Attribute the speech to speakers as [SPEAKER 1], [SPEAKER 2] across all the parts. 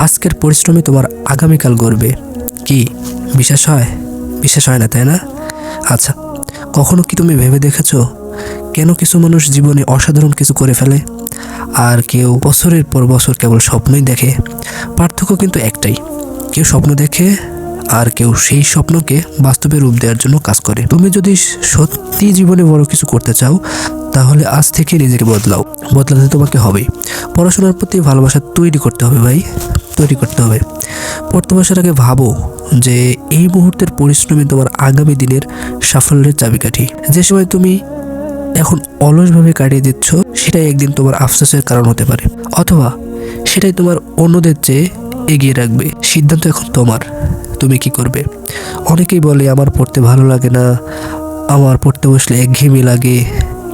[SPEAKER 1] আজকের পরিশ্রমই তোমার আগামীকাল গড়বে। কি? বিশ্বাস হয়? বিশ্বাস হয় না, তাই না? আচ্ছা কখনো কি তুমি ভেবে দেখেছ কেন কিছু মানুষ জীবনে অসাধারণ কিছু করে ফেলে? আর কেউ বছরের পর বছর কেবল স্বপ্নই দেখে। পার্থক্য কিন্তু একটাই। কেউ স্বপ্ন দেখে আর কেউ সেই স্বপ্নকে বাস্তবে রূপ দেওয়ার জন্য কাজ করে। তুমি যদি সত্যি জীবনে বড় কিছু করতে চাও, তাহলে আজ থেকে নিজেকে বদলাও। বদলাতে তোমাকে হবে পড়াশোনার প্রতি ভালোবাসা তৈরি করতে হবে ভাই। তৈরি করতে হবে। পড়তে বসার আগে ভাবো যে এই মুহূর্তের পরিশ্রমী তোমার আগামী দিনের সাফল্যের চাবিকাঠি। যে সময় তুমি এখন অলসভাবে কাটিয়ে দিচ্ছ, সেটাই একদিন তোমার আফসোসের কারণ হতে পারে। অথবা সেটাই তোমার অন্যদের চেয়ে এগিয়ে রাখবে। সিদ্ধান্ত এখন তোমার। তুমি কি করবে? অনেকেই বলে, আমার পড়তে ভালো লাগে না। আমার পড়তে বসলে একঘেয়েমি লাগে।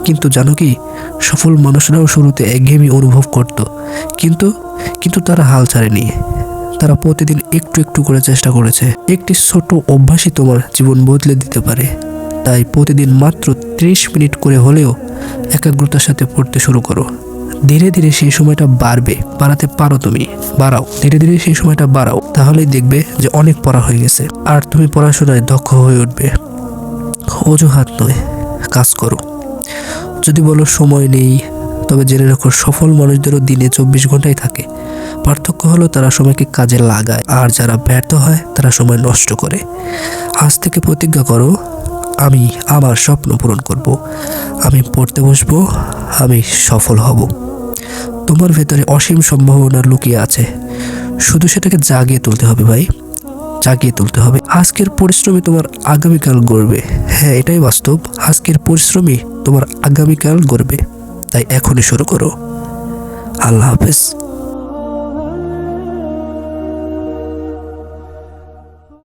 [SPEAKER 1] কিন্তু জানো কি? সফল মানুষরাও শুরুতে একঘেয়েমি অনুভব করত। কিন্তু কিন্তু তারা হাল ছাড়েনি। তারা প্রতিদিন একটু একটু করে চেষ্টা করেছে। একটি ছোট অভ্যাসই তোমার জীবন বদলে দিতে পারে। তাই প্রতিদিন মাত্র ত্রিশ মিনিট করে হলেও একাগ্রতার সাথে পড়তে শুরু করো। ধীরে ধীরে সেই সময়টা বাড়বে। বাড়াতে পারো তুমি। বাড়াও। ধীরে ধীরে সেই সময়টা বাড়াও। তাহলেই দেখবে যে অনেক পড়া হয়ে গেছে। আর তুমি পড়াশোনায় দক্ষ হয়ে উঠবে। অজুহাত নয়। কাজ করো। যদি বলো সময় নেই, তবে জেনে রাখো সফল মানুষদেরও দিনে চব্বিশ ঘন্টায় থাকে। পার্থক্য হলো তারা সময়কে কাজে লাগায়, আর যারা ব্যর্থ হয়, তারা সময় নষ্ট করে। আজ থেকে প্রতিজ্ঞা করো, আমি আমার স্বপ্ন পূরণ করব, আমি পড়তে বসবো, আমি সফল হব। তোমার ভেতরে অসীম সম্ভাবনা লুকিয়ে আছে। শুধু সেটাকে জাগিয়ে তুলতে হবে ভাই, জাগিয়ে তুলতে হবে। আজকের পরিশ্রমী তোমার আগামীকাল গড়বে। হ্যাঁ এটাই বাস্তব। আজকের পরিশ্রমী তোমার আগামীকাল গড়বে। তাই এখনই শুরু করো। আল্লাহ হাফেজ।